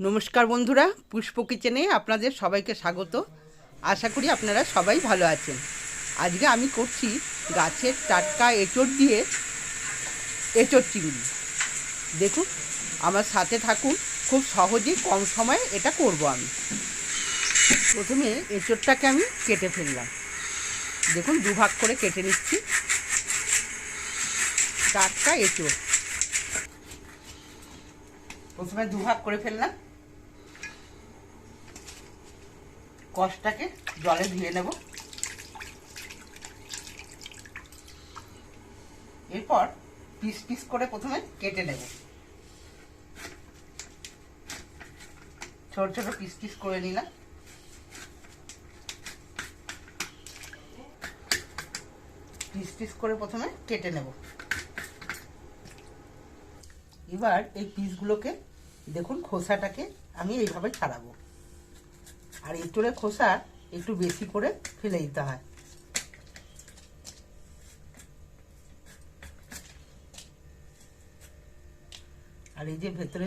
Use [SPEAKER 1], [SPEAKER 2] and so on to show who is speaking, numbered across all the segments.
[SPEAKER 1] নমস্কার বন্ধুরা, পুষ্প কিচেনে আপনাদের সবাইকে স্বাগত। আশা করি আপনারা সবাই ভালো আছেন। আজকে আমি করছি গাছের টাটকা এঁচড় দিয়ে এঁচড় চিংড়ি। দেখুন, আমার সাথে থাকুন, খুব সহজেই কম সময়ে এটা করব আমি। প্রথমে এঁচড়টাকে আমি কেটে ফেললাম। দেখুন, দুভাগ করে কেটে নিচ্ছি। টাটকা এঁচড়। প্রথমে দুভাগ করে ফেললাম। কষটাকে জলে ধুয়ে নেব। এরপর পিস পিস করে প্রথমে কেটে নেব। ছোট ছোট পিস পিস করে নিলাম। পিস পিস করে প্রথমে কেটে নেব। এবার এই পিসগুলোকে দেখুন খোসাটাকে আমি এইভাবে ছাড়াবো। আর এঁচড়ের খোসা একটু বেশি করে ফেলে দিতে হয়। আর এই যে ভেতরে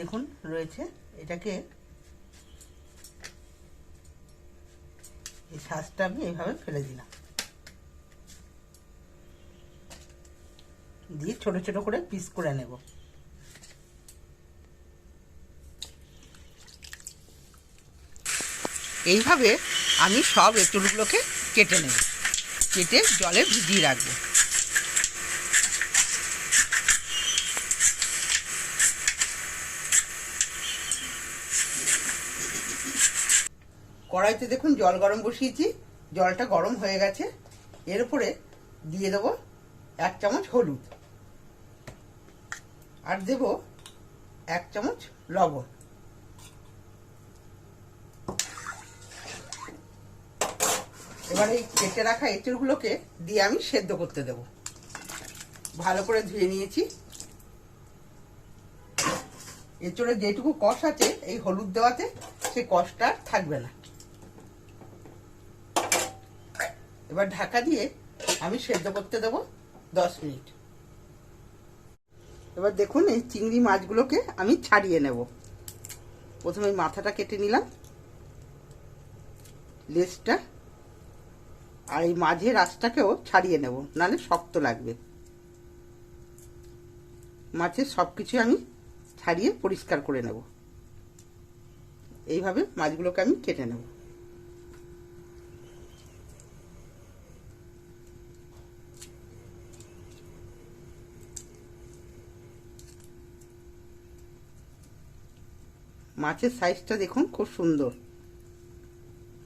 [SPEAKER 1] দেখুন, রয়েছে এটাকে। এই শ্বাসটা আমি এইভাবে ফেলে দিলাম। দিয়ে ছোট ছোট করে পিস করে নেব। এইভাবে আমি সব এঁচড়গুলোকে কেটে নেব। কেটে জলে ভিজিয়ে রাখব। কড়াইতে দেখুন জল গরম বসিয়েছি। জলটা গরম হয়ে গেছে। এর উপরে দিয়ে দেবো এক চামচ হলুদ। আর দেব এক চামচ লবণ। এবার এই কেটে রাখা এঁচড়গুলোকে দিয়ে আমি সেদ্ধ করতে দেব। ভালো করে ধুয়ে নিয়েছি। এঁচড়ে যেটুকু কষ আছে, এই হলুদ দেওয়াতে সেই কষটা থাকবে না। এবার ঢাকা দিয়ে আমি সেদ্ধ করতে দেব দশ মিনিট। এবার দেখুন এই চিংড়ি মাছগুলোকে আমি ছাড়িয়ে নেব। প্রথমে মাথাটা কেটে নিলাম। লেজটা আর এই মাঝের আঁশটাকেও ছাড়িয়ে নেব, নাহলে শক্ত লাগবে। মাছের সব কিছু আমি ছাড়িয়ে পরিষ্কার করে নেব। এইভাবে মাছগুলোকে আমি কেটে নেব। মাছের সাইজটা দেখুন খুব সুন্দর।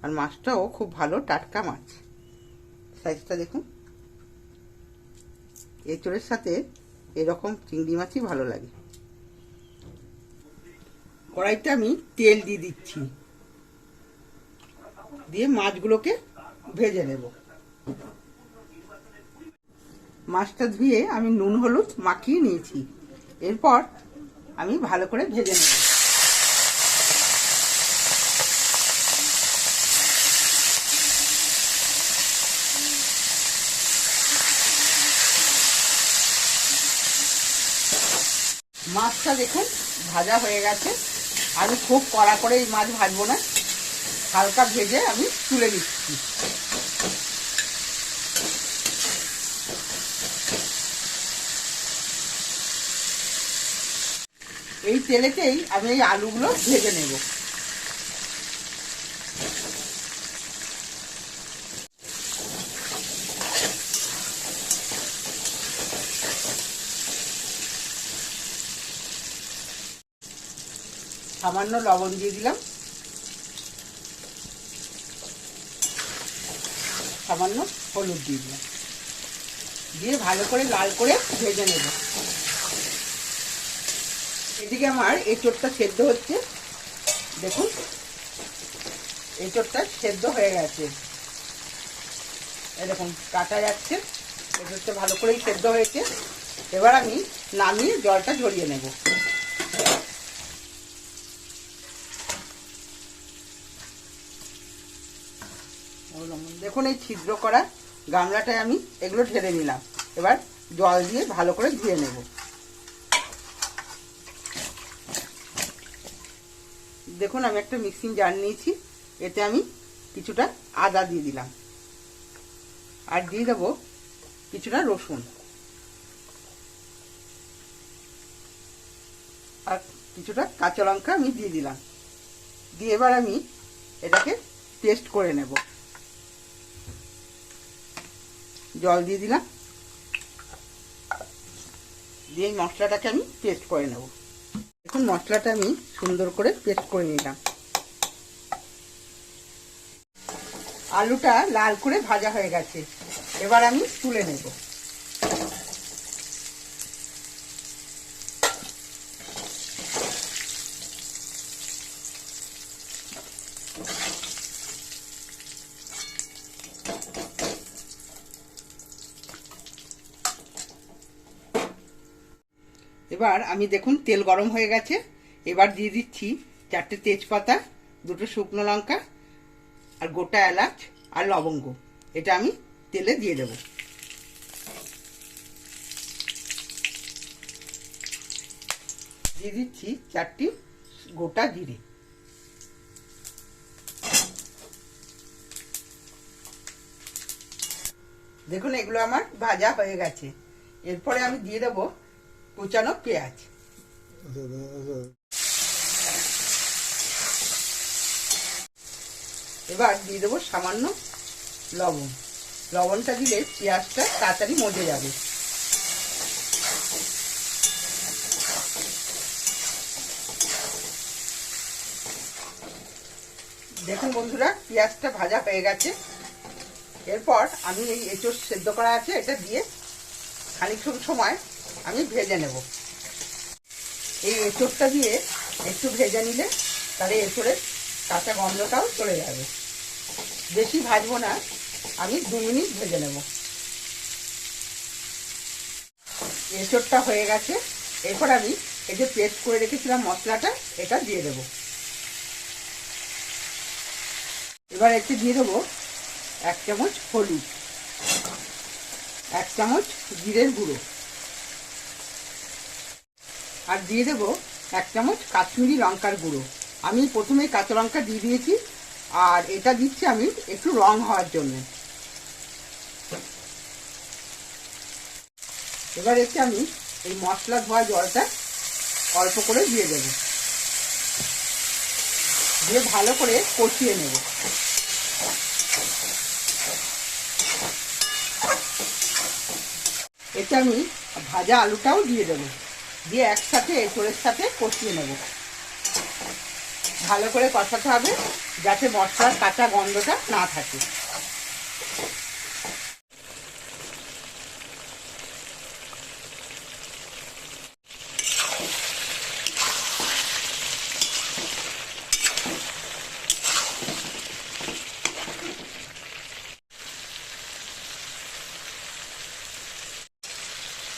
[SPEAKER 1] আর মাছটাও খুব ভালো টাটকা মাছ। সাইজটা দেখুন। এঁচড়ের সাথে এরকম চিংড়ি মাছই ভালো লাগে। কড়াইতে আমি তেল দিয়ে দিচ্ছি। দিয়ে মাছগুলোকে ভেজে নেব। মাছটা ধুয়ে আমি নুন, হলুদ মাখিয়ে নিয়েছি। এরপর আমি ভালো করে ভেজে নেব। মাছটা দেখুন, ভাজা হয়ে গেছে। আমি খুব কড়া করে এই মাছ ভাজবো না। হালকা ভেজে আমি তুলে দিচ্ছি এই তেলেতেই আমি এই আলুগুলো ভেজে নেব। সামান্য লবণ দিয়ে দিলাম। সামান্য হলুদ দিয়ে দিলাম। দিয়ে ভালো করে লাল করে ভেজে নেব। এদিকে আমার এঁচড়টা সেদ্ধ হচ্ছে। দেখুন, এঁচড়টা সেদ্ধ হয়ে গেছে। এরকম কাটা যাচ্ছে। এঁচড়টা ভালো করেই সেদ্ধ হয়েছে। এবার আমি নামিয়ে জলটা ঝরিয়ে নেব। দেখুন এই ছিদ্র করা গামলাটায় আমি এগুলো ঢেলে নিলাম। এবার জল দিয়ে ভালো করে ধুয়ে নেব। দেখুন, আমি একটা মিক্সিং জার নিয়েছি। এতে আমি কিছুটা আদা দিয়ে দিলাম। আর দিয়ে দেবো কিছুটা রসুন। আর কিছুটা কাঁচা লঙ্কা আমি দিয়ে দিলাম। দিয়ে এবার আমি এটাকে পেস্ট করে নেব। জল দিয়ে দিলাম। দিয়ে মশলাটাকে আমি পেস্ট করে নেব। এখন মশলাটা আমি সুন্দর করে পেস্ট করে নিলাম। আলুটা লাল করে ভাজা হয়ে গেছে। এবার আমি তুলে নেব। এবার আমি দেখুন, তেল গরম হয়ে গেছে। এবার দিয়ে দিচ্ছি চারটে তেজপাতা, দুটো শুকনো লঙ্কা, আর গোটা এলাচ আর লবঙ্গ। এটা আমি তেলে দিয়ে দেব। দিয়ে দিচ্ছি চারটি গোটা জিরে। দেখুন, এগুলো আমার ভাজা হয়ে গেছে। এরপরে আমি দিয়ে দেবো কুচানো পেঁয়াজ। এবার দিয়ে দেবো সামান্য লবণ। লবণটা দিলে পেঁয়াজটা তাড়াতাড়ি মজে যাবে। দেখুন বন্ধুরা, পেঁয়াজটা ভাজা হয়ে গেছে। এরপর আমি এই এঁচড় সেদ্ধ করা আছে, এটা দিয়ে খানিকক্ষণ সময় আমি ভেজে নেব। এই এঁচড়টা দিয়ে একটু ভেজে নিলে তাহলে এঁচড়ের কাঁচা গন্ধটাও চলে যাবে। বেশি ভাজবো না, আমি দু মিনিট ভেজে নেব। এঁচড়টা হয়ে গেছে। এরপর আমি এই যে পেস্ট করে রেখেছিলাম মশলাটা, এটা দিয়ে দেব। এবার একটু দিয়ে দেবো এক চামচ হলুদ, এক চামচ জিরের গুঁড়ো। আর দিয়ে দেবো এক চামচ কাশ্মীরি লঙ্কার গুঁড়ো। আমি প্রথমে কাঁচা লঙ্কা দিয়ে দিয়েছি, আর এটা দিচ্ছি আমি একটু রং হওয়ার জন্য। এবার এতে আমি এই মশলা ধোয়া জলটা অল্প করে দিয়ে দেব। দিয়ে ভালো করে কষিয়ে নেব। এতে আমি ভাজা আলুটাও দিয়ে দেবো। দিয়ে একসাথে এঁচড়ের সাথে কষিয়ে নেব। ভালো করে কষাতে হবে যাতে মশলার কাঁচা গন্ধটা না থাকে।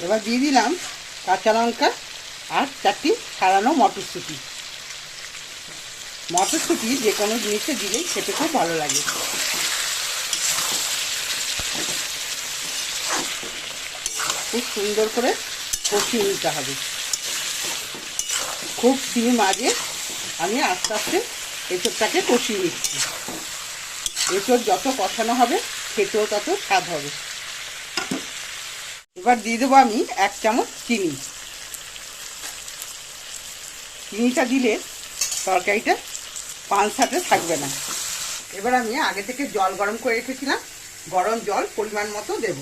[SPEAKER 1] এবার দিয়ে দিলাম কাঁচা লঙ্কা আর চারটি সারানো মটরশুঁটি। মটরশুঁটি যে কোনো জিনিসে দিলেই খেতে খুব ভালো লাগে। খুব সুন্দর করে কষিয়ে নিতে হবে। খুব সিম মাঝে আমি আস্তে আস্তে এঁচড়টাকে কষিয়ে নিচ্ছি। এঁচড় যত কষানো হবে, খেতেও তত স্বাদ হবে। এবার দিয়ে দেবো আমি এক চামচ চিনি। চিনিটা দিলে তরকারিটা পানসাটে থাকবে না। এবার আমি আগে থেকে জল গরম করে রেখেছিলাম, গরম জল পরিমাণ মতো দেব।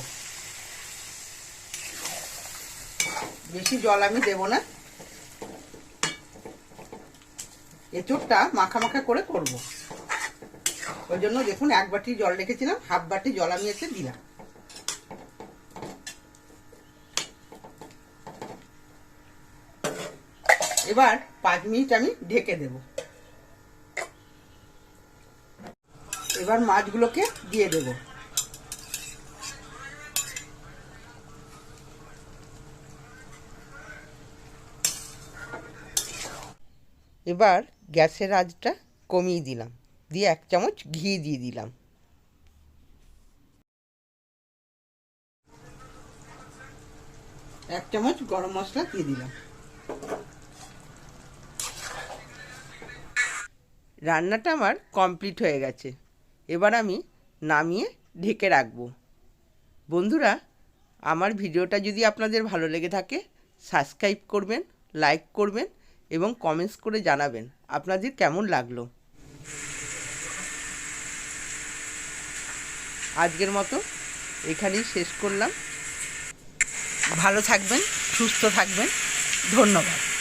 [SPEAKER 1] বেশি জল আমি দেব না। এঁচোড়টা মাখা মাখা করে করব। ওই জন্য দেখুন এক বাটি জল রেখেছিলাম, হাফ বাটি জল আমি এসে দিলাম। এবার পাঁচ মিনিট আমি ঢেকে দেব। এবার মাছগুলোকে দিয়ে দেব। এবার গ্যাসের আঁচটা কমিয়ে দিলাম। দিয়ে এক চামচ ঘি দিয়ে দিলাম। এক চামচ গরম মশলা দিয়ে দিলাম। রান্নাটা আমার কমপ্লিট হয়ে গেছে। এবার আমি নামিয়ে ঢেকে রাখব। বন্ধুরা, আমার ভিডিওটা যদি আপনাদের ভালো লেগে থাকে, সাবস্ক্রাইব করবেন, লাইক করবেন এবং কমেন্টস করে জানাবেন আপনাদের কেমন লাগল। আজকের মতো এখানেই শেষ করলাম। ভালো থাকবেন, সুস্থ থাকবেন। ধন্যবাদ।